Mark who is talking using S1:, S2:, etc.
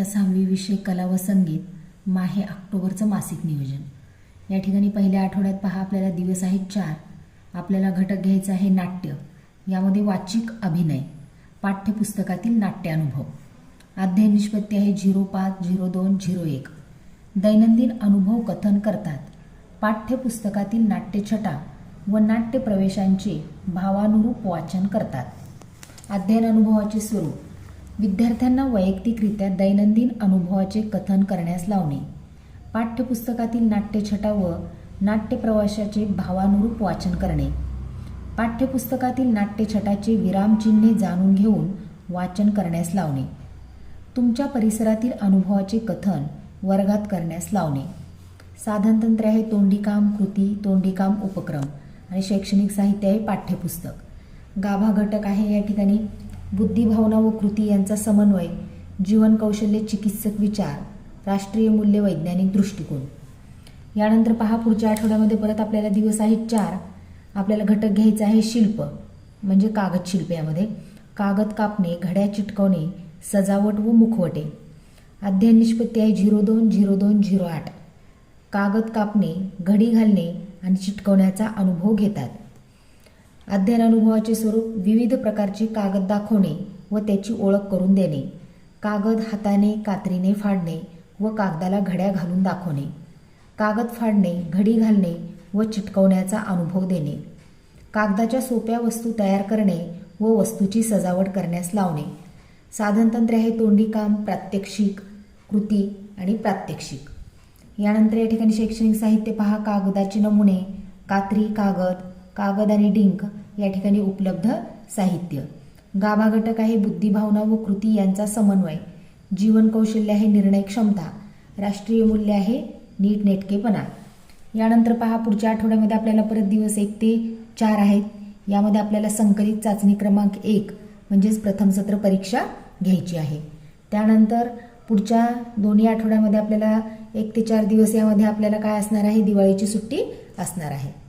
S1: इयत्ता सहावी विषय कला व संगीत माहे ऑक्टोबरचं मासिक नियोजन. या ठिकाणी पहिल्या आठवड्यात पहा आपल्याला दिवस आहेत चार. आपल्याला घटक घ्यायचा आहे नाट्य यामध्ये वाचिक अभिनय पाठ्यपुस्तकातील नाट्य अनुभव अध्ययन निष्पत्ती आहे झिरो पाच झिरो दोन झिरो एक. दैनंदिन अनुभव कथन करतात. पाठ्यपुस्तकातील नाट्यछटा व नाट्य प्रवेशांचे भावानुरूप वाचन करतात. अध्ययन अनुभवाचे स्वरूप. विद्यार्थ्यांना वैयक्तिकरित्या दैनंदिन अनुभवाचे कथन करण्यास लावणे. पाठ्यपुस्तकातील नाट्यछटा व नाट्यप्रवाशाचे भावानुरूप वाचन करणे. पाठ्यपुस्तकातील नाट्यछटाचे विरामचिन्हे जाणून घेऊन वाचन करण्यास लावणे. तुमच्या परिसरातील अनुभवाचे कथन वर्गात करण्यास लावणे. साधनतंत्र आहे तोंडीकाम कृती तोंडीकाम उपक्रम आणि शैक्षणिक साहित्य आहे पाठ्यपुस्तक. गाभा घटक आहे या ठिकाणी. बुद्धिभावना व कृती यांचा समन्वय जीवन कौशल्य चिकित्सक विचार राष्ट्रीय मूल्य वैज्ञानिक दृष्टिकोन. यानंतर पहा पुढच्या आठवड्यामध्ये परत आपल्याला दिवस आहेत चार. आपल्याला घटक घ्यायचा आहे शिल्प म्हणजे कागद शिल्प यामध्ये. कागद कापणे घड्या चिटकवणे सजावट व मुखवटे. अध्ययन निष्पत्ती आहे झिरो दोन झिरो दोन झिरो आठ. कागद कापणे घडी घालणे आणि चिटकवण्याचा अनुभव घेतात. अध्ययन अनुभवाचे स्वरूप विविध प्रकारचे कागद दाखवणे व त्याची ओळख करून देणे कागद हाताने कात्रीने फाडणे व कागदाला घड्या घालून दाखवणे कागद फाडणे घडी घालणे व चिटकवण्याचा अनुभव देणे कागदाच्या सोप्या वस्तू तयार करणे व वस्तूची सजावट करण्यास लावणे. साधनतंत्रे आहे तोंडीकाम प्रात्यक्षिक कृती आणि प्रात्यक्षिक. यानंतर या ठिकाणी शैक्षणिक साहित्य पहा. कागदाचे नमुने कात्री कागद कागद आणि डिंक या ठिकाणी उपलब्ध साहित्य. गाभा घटक आहे बुद्धिभावना व कृती यांचा समन्वय. जीवन कौशल्य आहे निर्णय क्षमता. राष्ट्रीय मूल्य आहे नीटनेटकेपणा. यानंतर पहा पुढच्या आठवड्यामध्ये आपल्याला परत दिवस एक ते चार आहेत. यामध्ये आपल्याला संकलित चाचणी क्रमांक एक म्हणजेच प्रथम सत्र परीक्षा घ्यायची आहे. त्यानंतर पुढच्या दोन्ही आठवड्यामध्ये आपल्याला एक ते चार दिवस यामध्ये आपल्याला काय असणार आहे? दिवाळीची सुट्टी असणार आहे.